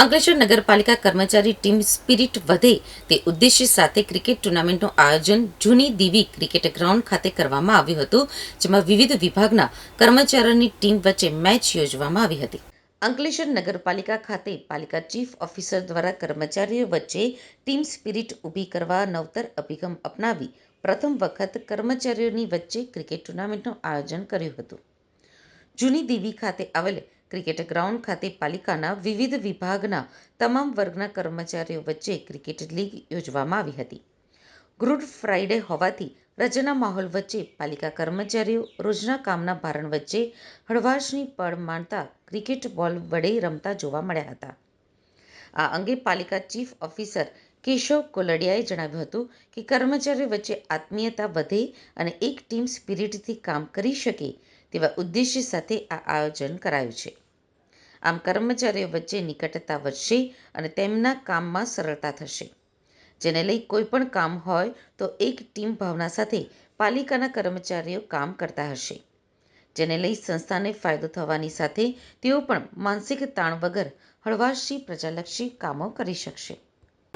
અંકલેશ્વર નગરપાલિકા કર્મચારી team spirit વધે તે ઉદ્દેશ્ય સાથે ક્રિકેટ ટુર્નામેન્ટનું આયોજન જૂની દીવી ક્રિકેટ ગ્રાઉન્ડ ખાતે કરવામાં આવ્યું હતું, જેમાં વિવિધ વિભાગના કર્મચારીઓની ટીમ વચ્ચે મેચ યોજવામાં આવી હતી. અંકલેશ્વર નગરપાલિકા ખાતે પાલિકા ચીફ ઓફિસર દ્વારા કર્મચારીઓ વચ્ચે ટીમ સ્પિરિટ ઊભી કરવા નવતર અભિગમ અપનાવી પ્રથમ વખત કર્મચારીઓની વચ્ચે ક્રિકેટ ટુર્નામેન્ટનું આયોજન કર્યું હતું. જૂની દીવી ખાતે આવેલ ક્રિકેટ ગ્રાઉન્ડ ખાતે પાલિકાના વિવિધ વિભાગના તમામ વર્ગના કર્મચારીઓ વચ્ચે ક્રિકેટ લીગ યોજવામાં આવી હતી. ગુડ ફ્રાઇડે હોવાથી રજાના માહોલ વચ્ચે પાલિકા કર્મચારીઓ રોજના કામના ભારણ વચ્ચે હળવાશની પળ માણતા ક્રિકેટ બોલ વડે રમતા જોવા મળ્યા હતા. આ અંગે પાલિકા ચીફ ઓફિસર કેશવ કોલડિયાએ જણાવ્યું હતું કે કર્મચારીઓ વચ્ચે આત્મીયતા વધે અને એક ટીમ સ્પિરિટથી કામ કરી શકે તેવા ઉદ્દેશ્ય સાથે આ આયોજન કરાયું છે. આમ કર્મચારીઓ વચ્ચે નિકટતા વધશે અને તેમના કામમાં સરળતા થશે. જેને લઈ કોઈ પણ કામ હોય તો એક ટીમ ભાવના સાથે પાલિકાના કર્મચારીઓ કામ કરતા હશે. જેને લઈ સંસ્થાને ફાયદો થવાની સાથે તેઓ પણ માનસિક તાણ વગર હળવાશથી પ્રજાલક્ષી કામો કરી શકશે.